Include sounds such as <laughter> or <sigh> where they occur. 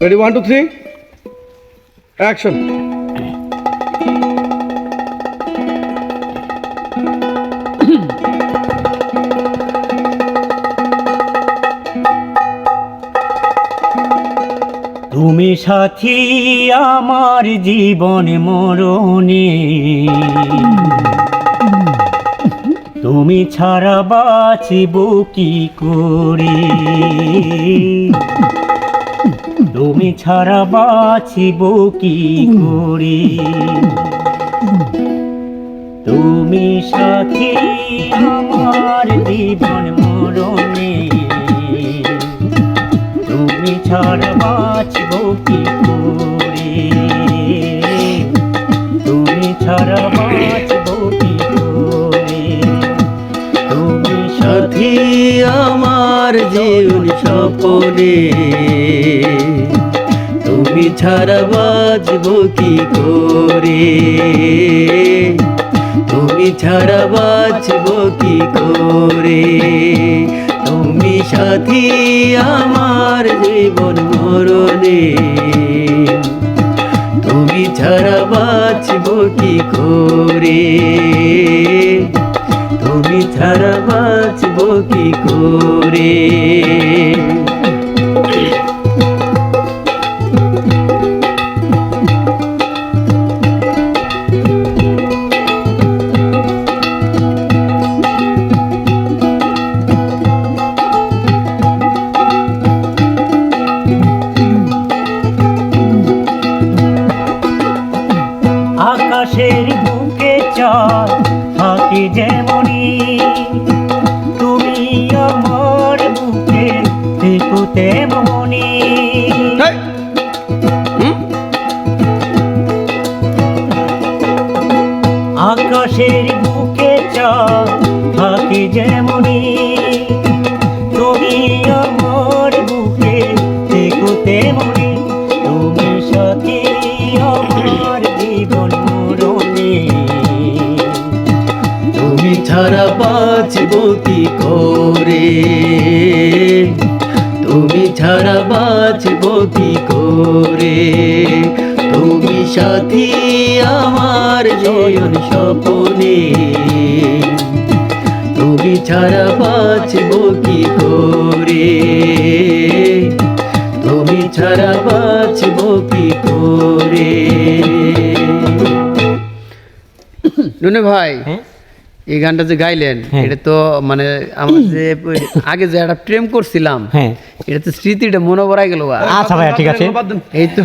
Ready one two three action তুমি সাথী, আমার জীবন মরণে। তুমি ছাড়া বাঁচিব কি করে? তুমি ছাড়া বাঁচিব কি করে? তুমি সাথী আমার জীবন মরণে। তুমি ছাড়া বাঁচব কি আমার জীবন স্বপনে। তুমি ছাড়া বাঁচব কি করে? তুমি ছাড়া বাঁচব কি করে? তুমি সাথী আমার জীবন মরণে। তুমি ছাড়া বাঁচব কি করে? তুমি ছাড়া বাঁচব কি করে? যেমনি তুমি আমার বুকে থেকো তেমনি আকাশের বুকে চা থাকে যেমনি তুমি ছাড়া বাঁচব কি করে? তুমি ছাড়া বাঁচব কি করে? তুমি সাথী আমার জয়ন স্বপনে। তুমি ছাড়া বাঁচব কি করে? তুমি ছাড়া বাঁচব কি করে? নুনে ভাই হ্যাঁ? এই গানটা যে গাইলেন হ্যাঁ। এটা তো মানে আমার যে <clears throat> আগে যে একটা প্রেম করছিলাম হ্যাঁ। এটা তো স্মৃতিটা মনে পড়াই গেল আচ্ছা ভাইয়া ঠিক আছে। এই তো